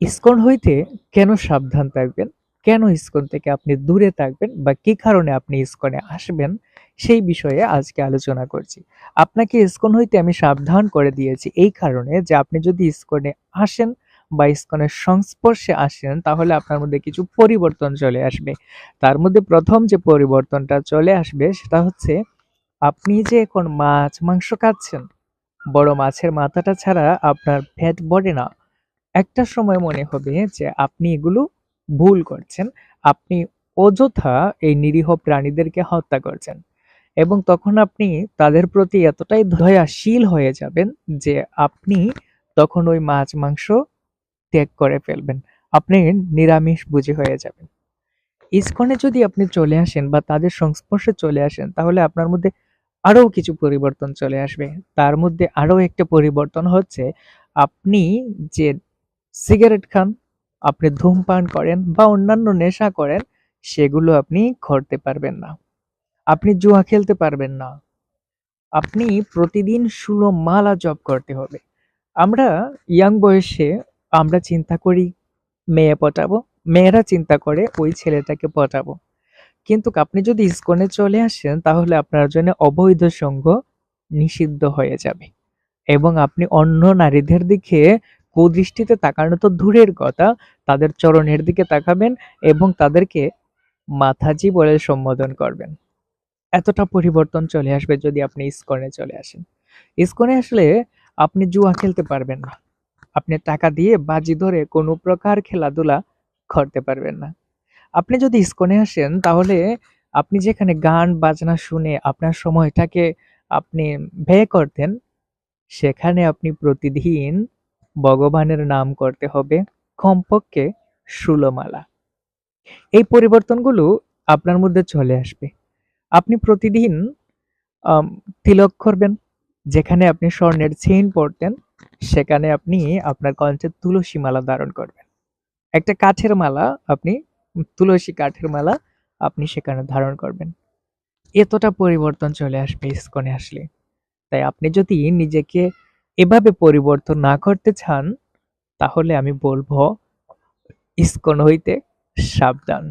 ISKCON হইতে কেন সাবধান থাকবেন? কেন ইস্কন থেকে আপনি দূরে থাকবেন বা কি কারণে আপনি ইসকনে আসবেন? সেই বিষয়ে আজকে আলোচনা করছি। আপনাকে ইস্কন হইতে আমি সাবধান করে দিয়েছি এই কারণে যে আপনি যদি ইসকনে আসেন বা ইস্কনের সংস্পর্শে আসেন তাহলে আপনার মধ্যে কিছু পরিবর্তন চলে আসবে। তার মধ্যে প্রথম যে পরিবর্তনটা চলে আসবে সেটা হচ্ছে আপনি যে এখন মাছ, মাংস খাচ্ছেন, বড় মাছের মাথাটা ছাড়া আপনার পেট ভরে না। একটা সময় মনে হবে যে আপনি এগুলো ভুল করছেন। আপনি অযথা এই নিরীহ প্রাণীদেরকে হত্যা করছেন। এবং তখন আপনি তাদের প্রতি এতটাই দয়াশীল হয়ে যাবেন যে আপনি তখন ওই মাছ, মাংস ত্যাগ করে ফেলবেন। আপনি নিরামিষভোজী হয়ে যাবেন। ইস্কনে যদি আপনি চলে আসেন বা তাদের সংস্পর্শে চলে আসেন তাহলে আপনার মধ্যে আরও কিছু পরিবর্তন চলে আসবে। তার মধ্যে আরও একটা পরিবর্তন হচ্ছে আপনি যে সিগারেট খান, আপনি ধূমপান করেন বা অন্যান্য নেশা করেন সেগুলো আপনি করতে পারবেন না। আপনি জুয়া খেলতে পারবেন না। আপনি প্রতিদিন ১৬ মালা জপ করতে হবে। আমরা ইয়াং বয়সে আমরা চিন্তা করি মেয়ে পটাবো, মেয়েরা চিন্তা করে ওই ছেলেটাকে পটাবো। কিন্তু আপনি যদি ইসকনে চলে আসেন তাহলে আপনার জন্য অবৈধ সঙ্গ নিষিদ্ধ হয়ে যাবে এবং আপনি অন্য নারীদের দিকে কুদৃষ্টিতে তাকানো তো দূরের কথা, তাদের চরণের দিকে তাকাবেন এবং তাদেরকে মাথাজি বলে সম্বোধন করবেন। এতটা পরিবর্তন চলে আসবে যদি আপনি ইস্কনে চলে আসেন। ইস্কনে আসলে আপনি জুয়া খেলতে পারবেন না। আপনি টাকা দিয়ে বাজি ধরে কোনো প্রকার খেলাধুলা করতে পারবেন না। আপনি যদি ইস্কনে আসেন, তাহলে আপনি যেখানে গান বাজনা শুনে আপনার সময়টাকে আপনি ব্যয় করতেন, সেখানে আপনি প্রতিদিন ভগবানের নাম করতে হবে কমপক্ষে ষোলো মালা এই পরিবর্তনগুলো আপনার মধ্যে চলে আসবে। আপনি প্রতিদিন তিলক করবেন, যেখানে আপনি স্বর্ণের চেইন পরতেন, সেখানে আপনি আপনার কণ্ঠে তুলসী মালা ধারণ করবেন। একটা কাঠের মালা আপনি, তুলসী কাঠের মালা আপনি সেখানে ধারণ করবেন। এতটা পরিবর্তন চলে আসবে ইসকনে আসলে। তাই আপনি যদি নিজেকে এভাবে পরিবর্তন না করতে চান তাহলে আমি বলব ইস্কন হইতে সাবধান।